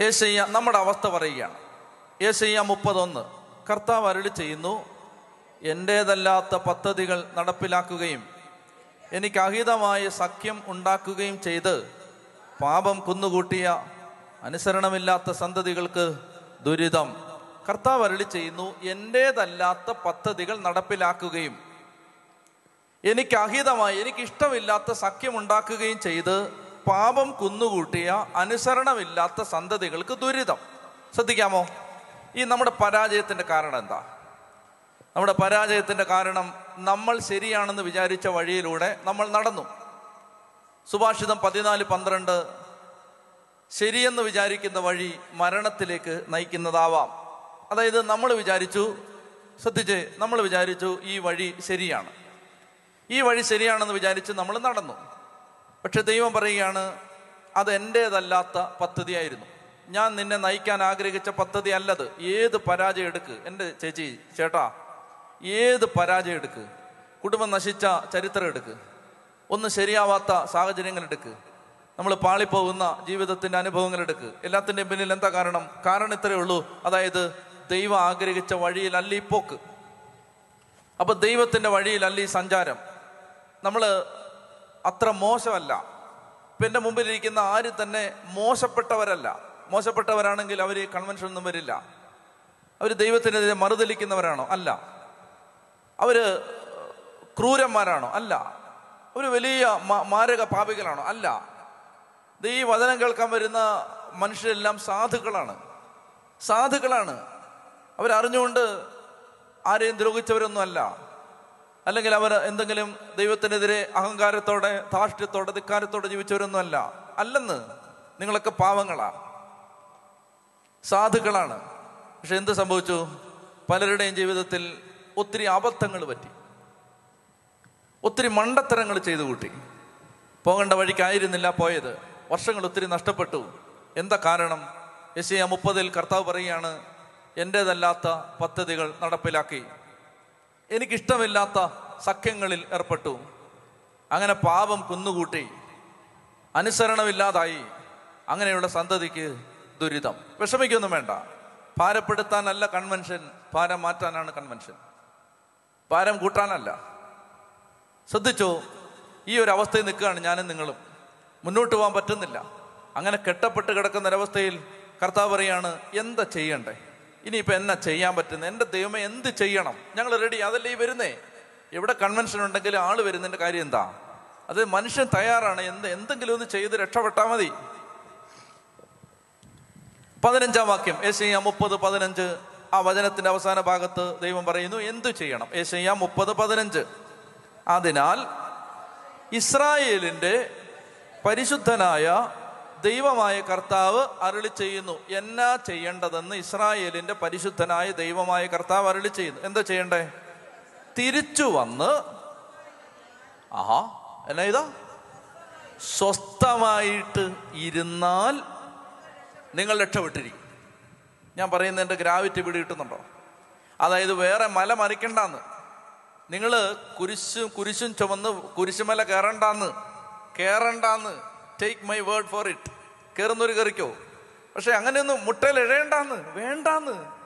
ഏശയ്യ നമ്മുടെ അവസ്ഥ പറയുകയാണ്. ഏശയ്യ മുപ്പതൊന്ന് കർത്താവ് അരുളി ചെയ്യുന്നു എന്റേതല്ലാത്ത പദ്ധതികൾ നടപ്പിലാക്കുകയും എനിക്ക് അഹിതമായ സഖ്യം ഉണ്ടാക്കുകയും ചെയ്ത് പാപം കുന്നുകൂട്ടിയ അനുസരണമില്ലാത്ത സന്തതികൾക്ക് ദുരിതം. കർത്താവ് അരുളി ചെയ്യുന്നു എന്റേതല്ലാത്ത പദ്ധതികൾ നടപ്പിലാക്കുകയും എനിക്ക് അഹിതമായി എനിക്കിഷ്ടമില്ലാത്ത സഖ്യം ഉണ്ടാക്കുകയും ചെയ്ത് പാപം കുന്നുകൂട്ടിയ അനുസരണമില്ലാത്ത സന്തതികൾക്ക് ദുരിതം. ശ്രദ്ധിക്കാമോ? ഈ നമ്മുടെ പരാജയത്തിന്റെ കാരണം എന്താ? നമ്മുടെ പരാജയത്തിന്റെ കാരണം നമ്മൾ ശരിയാണെന്ന് വിചാരിച്ച വഴിയിലൂടെ നമ്മൾ നടന്നു. സുഭാഷിതം പതിനാല് പന്ത്രണ്ട് ശരിയെന്ന് വിചാരിക്കുന്ന വഴി മരണത്തിലേക്ക് നയിക്കുന്നതാവാം. അതായത് നമ്മൾ വിചാരിച്ചു ശ്രദ്ധിച്ച് നമ്മൾ വിചാരിച്ചു ഈ വഴി ശരിയാണ്. ഈ വഴി ശരിയാണെന്ന് വിചാരിച്ച് നമ്മൾ നടന്നു. പക്ഷെ ദൈവം പറയുകയാണ് അത് എന്റേതല്ലാത്ത പദ്ധതിയായിരുന്നു. ഞാൻ നിന്നെ നയിക്കാൻ ആഗ്രഹിച്ച പദ്ധതി അല്ലത് ഏത് പരാജയം എടുക്ക്. എന്റെ ചേച്ചി ചേട്ടാ ഏത് പരാജയം എടുക്ക്? കുടുംബം നശിച്ച ചരിത്രം എടുക്ക്. ഒന്നും ശരിയാവാത്ത സാഹചര്യങ്ങൾ എടുക്ക്. നമ്മൾ പാളിപ്പോകുന്ന ജീവിതത്തിന്റെ അനുഭവങ്ങൾ എടുക്ക്. എല്ലാത്തിന്റെയും പിന്നിൽ എന്താ കാരണം? കാരണം ഇത്രയേ ഉള്ളൂ. അതായത് ദൈവം ആഗ്രഹിച്ച വഴിയിലല്ല ഈ പോക്ക്. അപ്പൊ ദൈവത്തിന്റെ വഴിയിലല്ല ഈ സഞ്ചാരം. നമ്മൾ അത്ര മോശമല്ല. ഇപ്പം എന്റെ മുമ്പിലിരിക്കുന്ന ആര് തന്നെ മോശപ്പെട്ടവരല്ല. മോശപ്പെട്ടവരാണെങ്കിൽ അവർ കൺവെൻഷൻ ഒന്നും വരില്ല. അവർ ദൈവത്തിനെതിരെ മറുതലിക്കുന്നവരാണോ അല്ല. അവർ ക്രൂരന്മാരാണോ? അല്ല. ഒരു വലിയ മാരക പാപികളാണോ? അല്ല. ഈ വചനം കേൾക്കാൻ വരുന്ന മനുഷ്യരെല്ലാം സാധുക്കളാണ്. സാധുക്കളാണ്. അവരറിഞ്ഞുകൊണ്ട് ആരെയും ദ്രോഹിച്ചവരൊന്നും അല്ല അല്ലെങ്കിൽ അവർ എന്തെങ്കിലും ദൈവത്തിനെതിരെ അഹങ്കാരത്തോടെ ധാർഷ്ട്യത്തോടെ ധിക്കാരത്തോടെ ജീവിച്ചവരൊന്നുമല്ല. അല്ലെന്ന് നിങ്ങളൊക്കെ പാവങ്ങളാ. സാധുക്കളാണ്. പക്ഷെ എന്ത് സംഭവിച്ചു? പലരുടെയും ജീവിതത്തിൽ ഒത്തിരി അബദ്ധങ്ങൾ പറ്റി. ഒത്തിരി മണ്ടത്തരങ്ങൾ ചെയ്തു കൂട്ടി. പോകേണ്ട വഴിക്കായിരുന്നില്ല പോയത്. വർഷങ്ങൾ ഒത്തിരി നഷ്ടപ്പെട്ടു. എന്താ കാരണം? എസ് എ മുപ്പതിൽ കർത്താവ് പറയുകയാണ് എന്റെതല്ലാത്ത പദ്ധതികൾ നടപ്പിലാക്കി. എനിക്കിഷ്ടമില്ലാത്ത സഖ്യങ്ങളിൽ ഏർപ്പെട്ടു. അങ്ങനെ പാപം കുന്നുകൂട്ടി. അനുസരണമില്ലാതായി. അങ്ങനെയുള്ള സന്തതിക്ക് ദുരിതം. വിഷമിക്കൊന്നും വേണ്ട. ഭാരപ്പെടുത്താനല്ല കൺവെൻഷൻ ഭാരം മാറ്റാനാണ് കൺവെൻഷൻ ഭാരം കൂട്ടാനല്ല. ശ്രദ്ധിച്ചോ? ഈ ഒരു അവസ്ഥയിൽ നിൽക്കുകയാണ് ഞാനും നിങ്ങളും. മുന്നോട്ട് പോകാൻ പറ്റുന്നില്ല. അങ്ങനെ കെട്ടപ്പെട്ട് കിടക്കുന്ന ഒരവസ്ഥയിൽ കർത്താവ് പറയാണ് എന്താ ചെയ്യണ്ടേ? ഇനിയിപ്പോൾ എന്നാ ചെയ്യാൻ പറ്റുന്നത്? എന്റെ ദൈവമേ എന്ത് ചെയ്യണം? ഞങ്ങൾ റെഡി അതല്ലേ ഈ വരുന്നേ? എവിടെ കൺവെൻഷൻ ഉണ്ടെങ്കിലും ആൾ വരുന്നതിന്റെ കാര്യം എന്താ? അത് മനുഷ്യൻ തയ്യാറാണ്. എന്ത് എന്തെങ്കിലും ഒന്ന് ചെയ്ത് രക്ഷപ്പെട്ടാൽ മതി. പതിനഞ്ചാം വാക്യം. ഏശയ്യ മുപ്പത് പതിനഞ്ച്. ആ വചനത്തിന്റെ അവസാന ഭാഗത്ത് ദൈവം പറയുന്നു എന്തു ചെയ്യണം? ഏശയ്യ മുപ്പത് പതിനഞ്ച്. അതിനാൽ ഇസ്രായേലിന്റെ പരിശുദ്ധനായ ദൈവമായ കർത്താവ് അരുളി ചെയ്യുന്നു. എന്നാ ചെയ്യേണ്ടതെന്ന് ഇസ്രായേലിന്റെ പരിശുദ്ധനായ ദൈവമായ കർത്താവ് അരുളി ചെയ്യുന്നു. എന്താ ചെയ്യണ്ടേ? തിരിച്ചു വന്ന് ആഹാ എന്നാ ഇതാ? സ്വസ്ഥമായിട്ട് ഇരുന്നാൽ നിങ്ങൾ രക്ഷപ്പെട്ടിരിക്കും. ഞാൻ പറയുന്നതിന്റെ ഗ്രാവിറ്റി പിടി കിട്ടുന്നുണ്ടോ? അതായത് വേറെ മല മറിക്കണ്ടെന്ന്. നിങ്ങൾ കുരിശും കുരിശും ചുമന്ന് കുരിശുമല കയറണ്ടെന്ന്. കയറണ്ടാന്ന്. Take my word for it കയറുന്നൊരു കയറിക്കോ പക്ഷെ അങ്ങനെയൊന്നും മുട്ടയിൽ എഴയണ്ടാന്ന് വേണ്ടാന്ന്.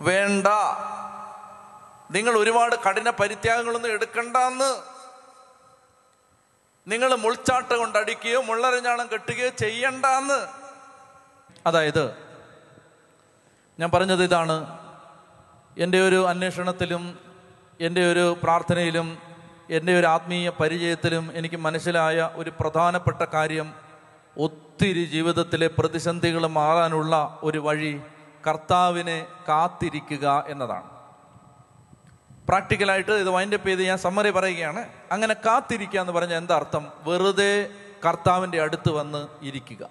വേണ്ട. നിങ്ങൾ ഒരുപാട് കഠിന പരിത്യാഗങ്ങളൊന്നും എടുക്കണ്ടെന്ന്. നിങ്ങൾ മുൾച്ചാട്ട കൊണ്ട് അടിക്കുകയോ മുള്ളരഞ്ഞാളം കെട്ടുകയോ ചെയ്യണ്ടെന്ന്. അതായത് ഞാൻ പറഞ്ഞത് ഇതാണ്. എന്റെ ഒരു അന്വേഷണത്തിലും എന്റെ ഒരു പ്രാർത്ഥനയിലും എന്റെ ഒരു ആത്മീയ പരിചയത്തിലും എനിക്ക് മനസ്സിലായ ഒരു പ്രധാനപ്പെട്ട കാര്യം ഒത്തിരി ജീവിതത്തിലെ പ്രതിസന്ധികൾ മാറാനുള്ള ഒരു വഴി കർത്താവിനെ കാത്തിരിക്കുക എന്നതാണ്. പ്രാക്ടിക്കലായിട്ട് ഇത് വൈൻഡപ്പ് ചെയ്ത് ഞാൻ സമ്മറി പറയുകയാണ്. അങ്ങനെ കാത്തിരിക്കുക എന്ന് പറഞ്ഞാൽ എന്താ അർത്ഥം? വെറുതെ കർത്താവിന്റെ അടുത്ത് വന്ന് ഇരിക്കുക.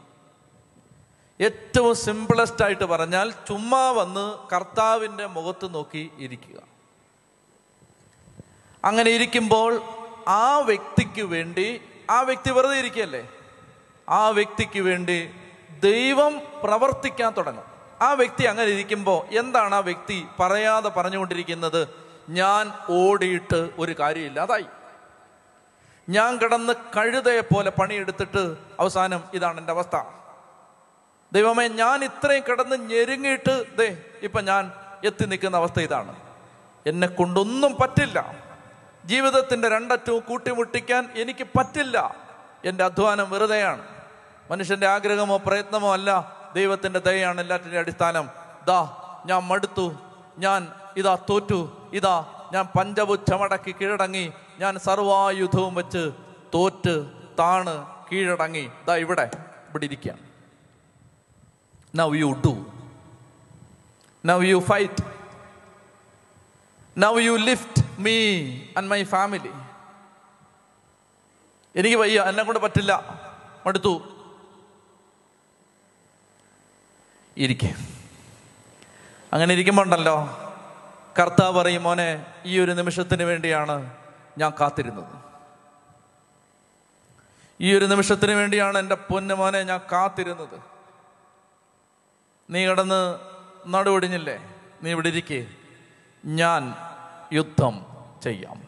ഏറ്റവും സിമ്പിളസ്റ്റ് ആയിട്ട് പറഞ്ഞാൽ ചുമ്മാ വന്ന് കർത്താവിന്റെ മുഖത്ത് നോക്കി ഇരിക്കുക. അങ്ങനെ ഇരിക്കുമ്പോൾ ആ വ്യക്തിക്ക് വേണ്ടി ആ വ്യക്തി വെറുതെ ഇരിക്കുകയല്ലേ? ആ വ്യക്തിക്ക് വേണ്ടി ദൈവം പ്രവർത്തിക്കാൻ തുടങ്ങും. ആ വ്യക്തി അങ്ങനെ ഇരിക്കുമ്പോൾ എന്താണ് ആ വ്യക്തി പറയാതെ പറഞ്ഞുകൊണ്ടിരിക്കുന്നത്? ഞാൻ ഓടിയിട്ട് ഒരു കാര്യമില്ലാതായി ഞാൻ കിടന്ന് കഴുതയെ പോലെ പണിയെടുത്തിട്ട് അവസാനം ഇതാണ് എന്റെ അവസ്ഥ. ദൈവമേ ഞാൻ ഇത്രയും കിടന്ന് ഞെരുങ്ങിയിട്ട് ദേ ഇപ്പം ഞാൻ എത്തി നിൽക്കുന്ന അവസ്ഥ ഇതാണ്. എന്നെ കൊണ്ടൊന്നും പറ്റില്ല. ജീവിതത്തിന്റെ രണ്ടറ്റവും കൂട്ടിമുട്ടിക്കാൻ എനിക്ക് പറ്റില്ല. എന്റെ അധ്വാനം വെറുതെയാണ്. മനുഷ്യന്റെ ആഗ്രഹമോ പ്രയത്നമോ അല്ല. ദൈവത്തിന്റെ ദയാണ് എല്ലാറ്റിന്റെ അടിസ്ഥാനം. ദാ ഞാൻ മടുത്തു. ഞാൻ ഇതാ തോറ്റു. ഇതാ ഞാൻ പഞ്ചപുച്ഛമടക്കി കീഴടങ്ങി. ഞാൻ സർവായുധവും വെച്ച് തോറ്റ് താണ് കീഴടങ്ങി. ദാ ഇവിടെ. ഇവിടെ ഇരിക്കാം now you do now you fight now you lift me and my family എനിക്ക് വയ്യ എന്നെ കൊണ്ട് പറ്റില്ല. മടുത്തു. ഇരിക്കെ. അങ്ങനെ ഇരിക്കുമ്പോണ്ടല്ലോ. കർത്താവ് പറയും മോനെ ഈ ഒരു നിമിഷത്തിന് വേണ്ടിയാണ് ഞാൻ കാത്തിരുന്നത്. ഈ ഒരു നിമിഷത്തിന് വേണ്ടിയാണ് എന്റെ പൊന്നു മോനെ ഞാൻ കാത്തിരുന്നത്. നീ കിടന്ന് നടുവൊടിഞ്ഞില്ലേ നീ ഇവിടെ ഇരിക്കേ. ഞാൻ യുദ്ധം ചെയ്യാം